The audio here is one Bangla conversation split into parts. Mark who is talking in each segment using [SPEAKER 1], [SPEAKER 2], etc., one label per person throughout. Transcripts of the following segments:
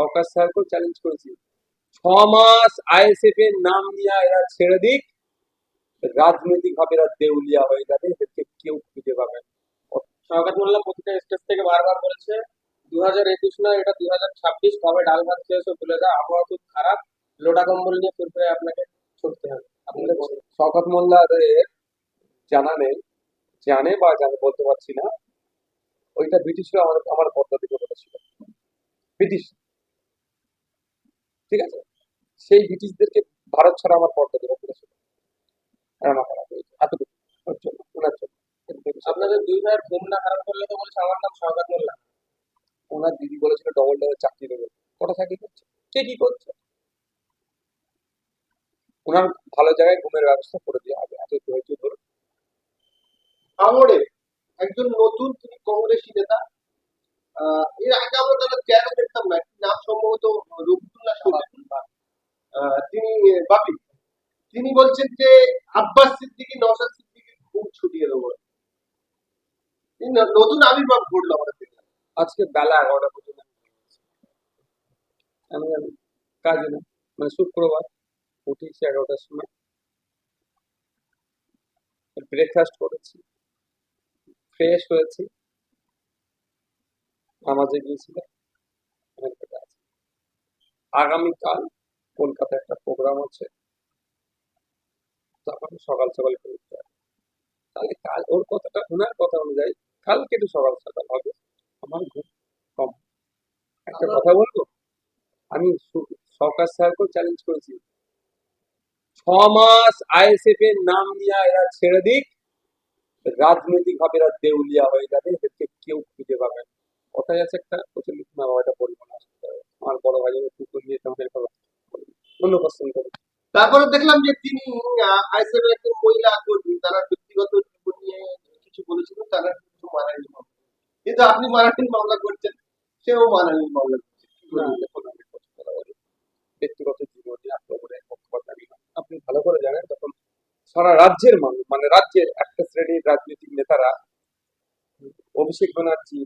[SPEAKER 1] সরকার স্যারকেও চ্যালেঞ্জ করেছি। ছ মাস আইএসএফ এর নাম নিয়ে এরা ছেড়ে দিক রাজনৈতিক ভাবে এরা দেউলিয়া হয়ে যাবে এদেরকে কেউ খুঁজে পাবে।
[SPEAKER 2] সরকার মোল্লা প্রতিটা স্টেজ থেকে বারবার বলেছে দু হাজার একুশ নয় এটা দুই হাজার ছাব্বিশ তবে ডাল ভাত খেয়ে এসে ভুলে যায় আবহাওয়া খুব খারাপ লোটা কম্বল নিয়ে ফুরফুরে আপনাকে ছুটতে হবে। আপনাদের।
[SPEAKER 1] শওকত মোল্লাদের জানা নেই জানে বা জানে বলতে পারছি না। ওইটা ব্রিটিশরা আমার আমার পদ্মা থেকে বলেছিল। ব্রিটিশ। ঠিক আছে? সেই ব্রিটিশদেরকে ভারত ছাড়া আমার পর্দা বলেছিল রানা খারাপ হয়েছে এতটুকু। ওর জন্য ওনার জন্য।
[SPEAKER 2] আপনাদের দুই ভাইয়ের ঘুম না খারাপ করলে তো বলছে আমার নাম সরকার মোল্লা।
[SPEAKER 1] ওনার দিদি বলেছিল ডবল ডবল চাকরি দেবে। কটা চাকরি করছে? কে কি করছে? ওনার ভালো জায়গায় ঘুমের ব্যবস্থা করে দেওয়া হবে। এত ধৈর্য ধরুন।
[SPEAKER 3] ভাঙড়ে একজন নতুন তিনি কংগ্রেসী নেতা। আহ, এর আগে আমরা তারা চেহারা দেখতাম না। নাম সম্ভবত আহ, তিনি, বাপি, তিনি বলছেন যে আব্বাস সিদ্দিকী, নওশাদ সিদ্দিকী খুব ছুটিয়ে দেবো। নতুন আবির্ভাব ঘটলো আমাদের
[SPEAKER 1] আজকে বেলা এগারোটা পর্যন্ত আমি কাজে না মানে শুক্রবার উঠেছি এগারোটার সময়। ব্রেকফাস্ট করেছি ফ্রেশ হয়েছি। নামাজে গিয়েছিলাম। আগামীকাল কলকাতায় একটা প্রোগ্রাম আছে। তখন সকাল সকাল করে হবে। তাহলে কাল ওর কথাটা ওনার কথা অনুযায়ী কালকে একটু সকাল সকাল হবে। আমার ঘুম কম। একটা কথা বলব? আমি সরকার স্যারকেও চ্যালেঞ্জ করেছি। ছ মাস আইএসএফ এর নাম নিয়ে এরা ছেড়ে দিক। রাজনৈতিক ভাবে এরা দেউলিয়া হয়ে যাবে। এদেরকে কেউ খুঁজে পাবে না। কথাই আছে একটা প্রচলিত না বাবাটা বলব না আমার বড় ভাই নিয়ে। অন্য
[SPEAKER 3] তারপরে দেখলাম যে তিনি আইসিএফ একজন মহিলা কর্মী তারা ব্যক্তিগত জীবন নিয়ে কিছু বলেছিলেন তারা কিছু মানানি মামলা কিন্তু আপনি মানানি মামলা করছেন সেও মানানি মামলা করছে কি
[SPEAKER 1] না
[SPEAKER 3] বলবেন?
[SPEAKER 1] দেখুন আমি কথা বলা বলি ব্যক্তিগত আক্রমণের পক্ষপাত আমি আপনি ভালো করে জানেন তখন সারা রাজ্যের মানুষ মানে রাজ্যের একটা শ্রেণির রাজনৈতিক নেতারা অভিষেক ব্যানার্জি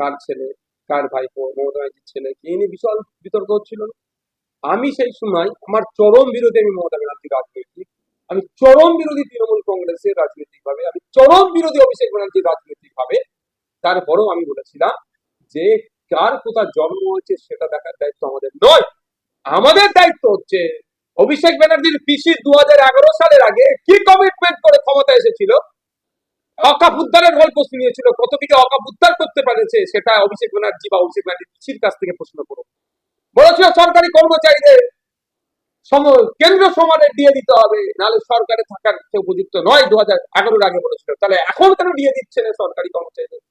[SPEAKER 1] কার ছেলে কার ভাইপো মমতা ব্যানার্জির ছেলে কে নিয়ে বিশাল বিতর্ক হচ্ছিল না? আমি সেই সময় আমার চরম বিরোধী আমি মমতা ব্যানার্জি রাজনৈতিক আমি চরম বিরোধী তৃণমূল কংগ্রেসের রাজনৈতিক ভাবে আমি চরম বিরোধী অভিষেক ব্যানার্জি রাজনৈতিক ভাবে তারপরেও আমি বলেছিলাম যে কার কোথায় জন্ম হয়েছে সেটা দেখার দায়িত্ব আমাদের নয়। আমাদের দায়িত্ব হচ্ছে অভিষেক ব্যানার্জির পিসি দু হাজার এগারো সালের আগে কি কমিটমেন্ট করে ক্ষমতা এসেছিল? অকাপ উদ্ধারের গল্প শুনিয়েছিল কত কিছু অকাপ উদ্ধার করতে পেরেছে, সেটা অভিষেক ব্যানার্জি বা অভিষেক ব্যানার্জির পিসির কাছ থেকে প্রশ্ন করো বলেছিল সরকারি কর্মচারীদের কেন্দ্র সমানে দিয়ে দিতে হবে, নাহলে সরকারে থাকার উপযুক্ত নয় দু হাজার এগারোর আগে বলেছিল। তাহলে এখন কেন দিয়ে দিচ্ছে না সরকারি কর্মচারীদের?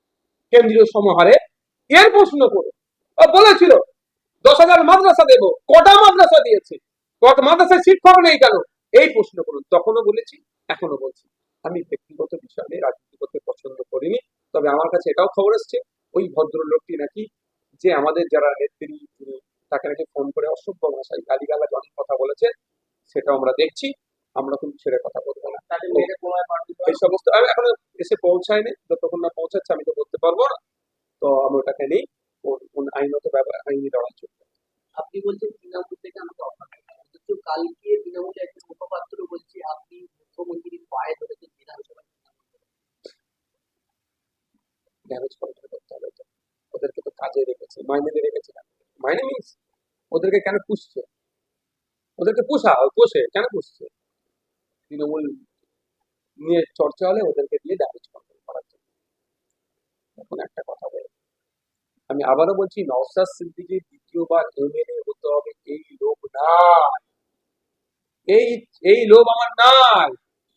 [SPEAKER 1] কেন্দ্রীয় সমহারে। এর প্রশ্ন করো। বলেছিল দশ হাজার মাদ্রাসা দেবো, কটা মাদ্রাসা দিয়েছে? কত মাদ্রাসায় শিক্ষক নেই কেন? এই প্রশ্ন করুন তখনও বলেছি এখনও বলছি। আমি ব্যক্তিগত বিষয় নিয়ে রাজনীতি করতে পছন্দ করিনি, তবে আমার কাছে এটাও খবর এসছে। ওই ভদ্রলোকটি নাকি যে আমাদের যারা নেত্রী তাকে নাকি ফোন করে অসভ্য ভাষায় গালিগালাজ অনেক কথা বলেছে সেটা আমরা দেখছি আমরা কিন্তু ছেড়ে কথা বলব না। এই সমস্ত এখনও এসে পৌঁছায়নি যতক্ষণ না পৌঁছাচ্ছে আমি তো বলতে পারব না। তো আমি ওটাকে নেই আইনত আইনি লড়াই চলবে।
[SPEAKER 4] আপনি বলছেন তৃণমূল থেকে আমাকে অফার কালকে তৃণমূলের একজন মুখপাত্র বলছে আপনি মুখ্যমন্ত্রীর পায়ে ধরেছেন বিধানসভায়
[SPEAKER 1] ড্যামেজ কন্ট্রোল করতে হবে ওদেরকে তো কাজে রেখেছে মাইনে রেখেছে। না মাইনে মিনস ওদেরকে কেন পুষছে? ওদেরকে পোষা পোষে, কেন পুষছে? তৃণমূল নিয়ে চর্চা হলে ওদেরকে দিয়ে ড্যামেজ কন্ট্রোল করার জন্য। এখন একটা কথা বলে। আমি আবারও বলছি নওসাদ সিদ্দিকী দ্বিতীয়বার এমএলএ হতে হবে, এই লোভ নাই। এই এই লোভ আমার নাই।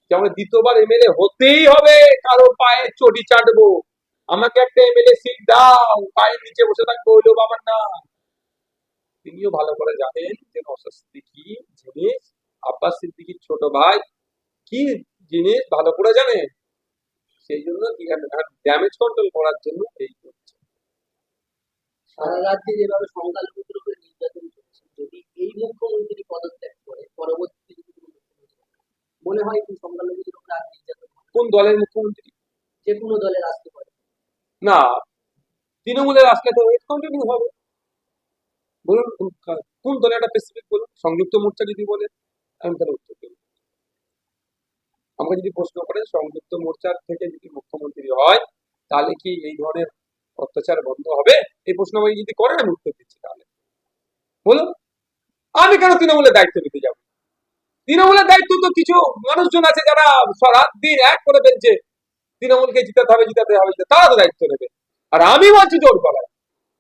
[SPEAKER 1] যে আমার দ্বিতীয়বার এমএলএ হতেই হবে, কারও পায়ে চটি চাটবো। আমাকে একটা এমএলএ সিট দাও, পায়ের নিচে বসে থাকব, ওই লোভ আমার না তিনিও ভালো করে জানেন যে নওসাদ সিদ্দিকী জিনিস আব্বাস সিদ্দিকীর ছোট ভাই কি জিনিস ভালো করে জানেন সেই জন্য ড্যামেজ কন্ট্রোল করার জন্য এই করছে।
[SPEAKER 4] সারা রাজ্যে যেভাবে সংখ্যালঘুদের উপরে নির্যাতন চলছে। যদি এই মুখ্যমন্ত্রী পদত্যাগ করে পরবর্তীতে মনে হয় কি সংখ্যালঘুদের উপরে আর নির্যাতন
[SPEAKER 1] কোন দলের মুখ্যমন্ত্রী?
[SPEAKER 4] যে কোনো দলের আসতে পারে।
[SPEAKER 1] না তৃণমূলের আসলে তো ওয়েট কন্টিনিউ হবে। বলুন কোন- দলে একটা স্পেসিফিক বলুন সংযুক্ত মোর্চা যদি বলে, আমি তাহলে উত্তর দেব। আমাকে যদি প্রশ্ন করে, সংযুক্ত মোর্চার থেকে যদি মুখ্যমন্ত্রী হয়, তাহলে কি এই ধরনের অত্যাচার বন্ধ হবে? এই প্রশ্ন আমাকে যদি করেন, আমি উত্তর দিচ্ছি তাহলে। বলুন, আমি কেন তৃণমূলের দায়িত্ব নিতে যাব? তৃণমূলের দায়িত্ব তো কিছু মানুষজন আছে যারা স- রাত দিন এক করে ফেলছে তৃণমূলকে জিতাতে হবে জিতাতে হবে তারা তো দায়িত্ব নেবে। আর আমি বলছি জোর গলায়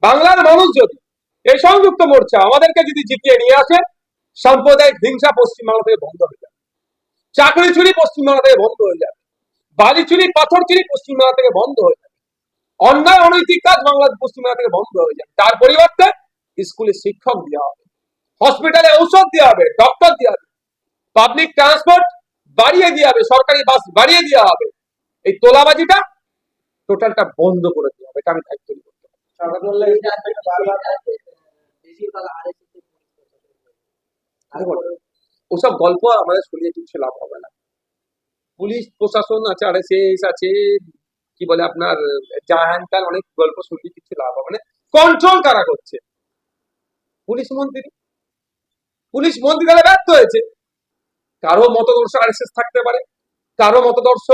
[SPEAKER 1] বাংলার মানুষ যদি এই সংযুক্ত মোর্চা আমাদেরকে যদি জিতিয়ে নিয়ে আসে, সাম্প্রদায়িক হিংসা পশ্চিমবাংলা থেকে বন্ধ হয়ে যাবে। চাকরি চুরি পশ্চিমবাংলা থেকে বন্ধ হয়ে যাবে। বালি চুরি পাথর চুরি পশ্চিমবাংলা থেকে বন্ধ হয়ে যাবে। অন্যায়, অনৈতিক কাজ বাংলা পশ্চিমবাংলা থেকে বন্ধ হয়ে যাবে। তার পরিবর্তে স্কুলে শিক্ষক দেওয়া হবে। হসপিটালে ঔষধ দেওয়া হবে, ডক্টর দেওয়া হবে। পাবলিক ট্রান্সপোর্ট বাড়িয়ে দেওয়া হবে, সরকারি বাস বাড়িয়ে দেওয়া হবে। এই তোলাবাজিটা টোটালটা বন্ধ করে দেওয়া হবে, এটা আমি দায়িত্ব নিব ওসব গল্প আমাদের শুনিয়ে কিছু লাভ হবে না। পুলিশ, প্রশাসন আছে, আর শেষ আছে, কি বলে আপনার, জাহান অনেক গল্প শুনলে কিছু লাভ হবে না। কন্ট্রোল কারা করছে? পুলিশ মন্ত্রী। পুলিশ মন্ত্রী তাহলে ব্যর্থ হয়েছে। কারও মতদর্শ আর এস থাকতে পারে, কারও মতদর্শ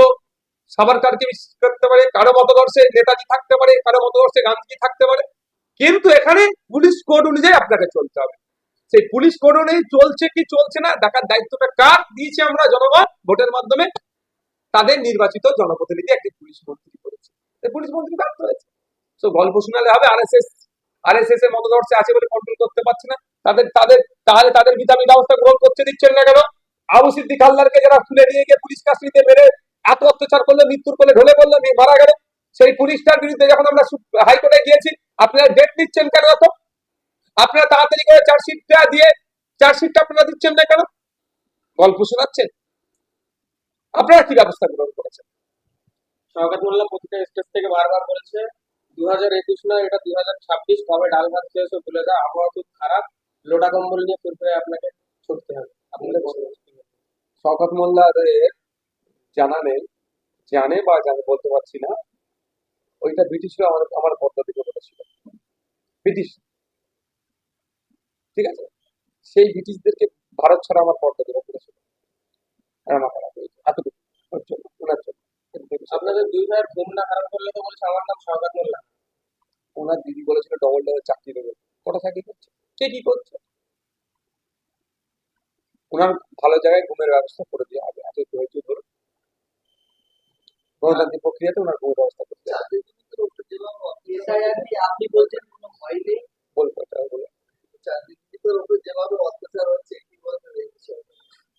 [SPEAKER 1] সাবারকারকে বিশ্বাস করতে পারে, কারও মতদর্শে নেতাজি থাকতে পারে, কারও মতদর্শে গান্ধীজি থাকতে পারে। কিন্তু এখানে পুলিশ কোড অনুযায়ী আপনাকে চলতে হবে। সেই পুলিশ কোড অনুযায়ী চলছে কি চলছে না, দেখার দায়িত্বটা কার? দিয়েছে আমরা জনগণ ভোটের মাধ্যমে। তাদের নির্বাচিত জনপ্রতিনিধি একটি পুলিশ মন্ত্রী করেছে। পুলিশ মন্ত্রী ব্যর্থ হয়েছে তো গল্প শোনালে হবে আর আর এস আরএসএস এর মতদর্শে আছে বলে কন্ট্রোল করতে পারছে না। তাদের তাদের, তাহলে তাদের বিধাবী ব্যবস্থা গ্রহণ করতে দিচ্ছেন না কেন? আবু সিদ্দিক হালদারকে যারা তুলে নিয়ে গিয়ে পুলিশ কাস্টডিতে মেরে এত অত্যাচার করল, মৃত্যুর করলে ঢলে পড়ল, মারা গেল। সেই পুলিশটার বিরুদ্ধে যখন আমরা হাইকোর্টে গিয়েছি আপনারা ডেট নিচ্ছেন কেন এত আপনারা তাড়াতাড়ি করে চার্জশিটটা দিয়ে চার্জশিটটা আপনারা দিচ্ছেন না কেন? গল্প শোনাচ্ছেন? আপনারা কি ব্যবস্থা গ্রহণ করেছেন?
[SPEAKER 2] স্বাগত প্রতিটা স্টেজ থেকে বারবার বলেছে দু হাজার একুশ নয়, এটা দু হাজার ছাব্বিশ, কবে ডাল ভাত বলে দেয় আবহাওয়া খুব খারাপ, লোটা কম্বল নিয়ে ফুরফুরে আপনাকে ছুটতে হবে। আপনাদের
[SPEAKER 1] শওকত মোল্লাদের জানা নেই, জানে বা জানে, বলতে পারছি না ওইটা ব্রিটিশরা আমার আমার পদ্ধতিকে বলেছিল ব্রিটিশ ঠিক আছে? সেই ব্রিটিশদেরকে ভারত ছাড়া আমার পর্দা দেওয়া বলেছিল এতটুকু। ওনার জন্য।
[SPEAKER 2] আপনাদের দুই ভাইয়ের ঘুম না খারাপ করলে তো বলছে আমার নাম স্বাগত মোল্লা
[SPEAKER 1] ওনার দিদি বলেছিল ডবল ডবল চাকরি দেবে। কটা চাকরি করছে? কে কি করছে? ওনার ভালো জায়গায় ঘুমের ব্যবস্থা করে দেওয়া হবে। এত ধরুন। গণতান্ত্রিক প্রক্রিয়াতে ওনার ঘুমের ব্যবস্থা করতে হবে।
[SPEAKER 4] আপনি বলছেন কোনো ভয় নেই?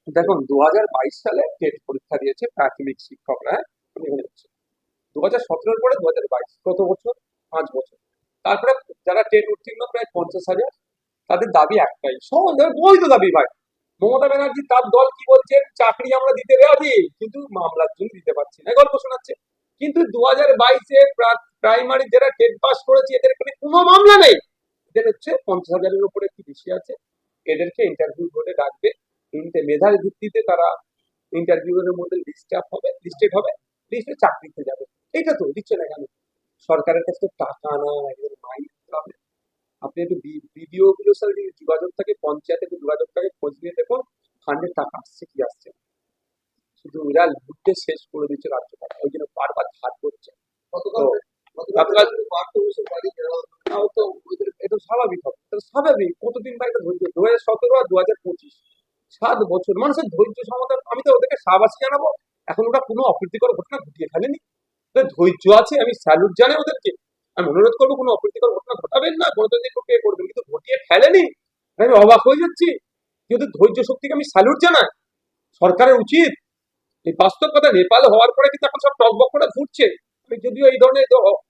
[SPEAKER 1] দেখুন দু হাজার বাইশ সালে টেট পরীক্ষা দিয়েছে প্রাথমিক শিক্ষকরা দু হাজার সতেরোর পরে দু হাজার বাইশ কত বছর? পাঁচ বছর। তারপরে যারা টেট উত্তীর্ণ প্রায় পঞ্চাশ হাজার তাদের দাবি একটাই সহজ বৈধ দাবি ভাই। মমতা ব্যানার্জি তার দল কি বলছেন? চাকরি আমরা দিতে রাজি? কিন্তু মামলার জন্য দিতে পারছি না। গল্প শোনাচ্ছে। কিন্তু দু হাজার বাইশে প্রাইমারি যারা টেট পাস করেছে, এদের এখানে কোনো মামলা নেই। এদের হচ্ছে পঞ্চাশ হাজারের উপরে একটু বেশি আছে। এদেরকে ইন্টারভিউ করে ডাকবে। মেধার ভিত্তিতে তারা ইন্টারভিউ এর মধ্যে লিস্ট আপ হবে লিস্টেড হবে লিস্টে চাকরিতে যাবে। এটা তো, দিচ্ছে না কেন? সরকারের কাছে টাকা না এদের মাইন্ড হবে আপনি একটু বিডিও গুলোর সাথে যদি যোগাযোগ থাকে পঞ্চায়েতে যোগাযোগ থাকে খোঁজ নিয়ে দেখুন ফান্ডের টাকা আসছে কি আসছে শুধু এরা লুটে শেষ করে দিচ্ছে রাজ্যটা ওই জন্য বারবার ধার করছে। এটা স্বাভাবিক হবে। স্বাভাবিক। কতদিন বা এটা ধৈর্য দু হাজার সতেরো আর দু হাজার পঁচিশ। সাত বছর। মানুষের ধৈর্য আমি তো ওদেরকে সাবাসী জানাব। এখন ওরা কোনো অপ্রীতিকর ঘটনা ঘটিয়ে ফেলেনি। ধৈর্য আছে আমি স্যালুট জানাই ওদেরকে। আমি অনুরোধ করব, কোনো অপ্রীতিকর ঘটনা ঘটাবেন না গণতান্ত্রিক প্রক্রিয়া করবেন কিন্তু ঘটিয়ে ফেলেনি। আমি অবাক হয়ে যাচ্ছি কিন্তু ধৈর্য শক্তিকে আমি স্যালুট জানাই, সরকারের উচিত। এই বাস্তব কথা নেপাল হওয়ার পরে কিন্তু এখন সব টকবক করে ঘুরছে। আমি যদিও এই ধরনের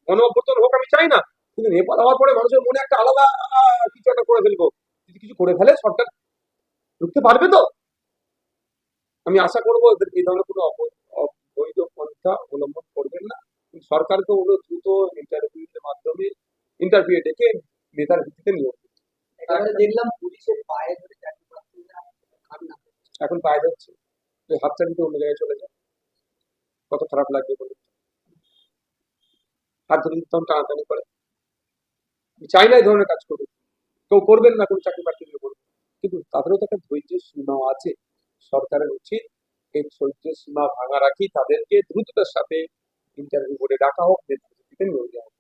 [SPEAKER 1] গণ অভ্যর্থন হোক আমি চাই না, কিন্তু নেপাল হওয়ার পরে মানুষের মনে একটা আলাদা কিছু একটা করে ফেলব। যদি কিছু করে ফেলে, সরকার ঢুকতে পারবে তো? আমি আশা করব এই ধরনের কোনো অব- অবৈধ পন্থা অবলম্বন করবেন না। সরকারকে ওগুলো দ্রুত ইন্টারভিউর মাধ্যমে ইন্টারভিউ ডেকে নেতার ভিত্তিতে নিয়োগ
[SPEAKER 4] দেখলাম পুলিশের পায়ে ধরে।
[SPEAKER 1] এখন পায়ে যাচ্ছে ওই হাতটা দিতে অন্য জায়গায় চলে যায়। কত খারাপ লাগবে বলুন হাত ধরে দিতে তখন টানাটানি করে। চাই না এই ধরনের কাজ করুক। কেউ করবেন না কোনো চাকরি বাকরির উপর কিন্তু তাদেরও তো একটা ধৈর্যের সীমা আছে। সরকারের উচিত এই ধৈর্যের সীমা ভাঙা রাখি তাদেরকে দ্রুততার সাথে ইন্টারভিউ করে ডাকা হোক নেতৃত্ব দিতে নিয়োগ হোক।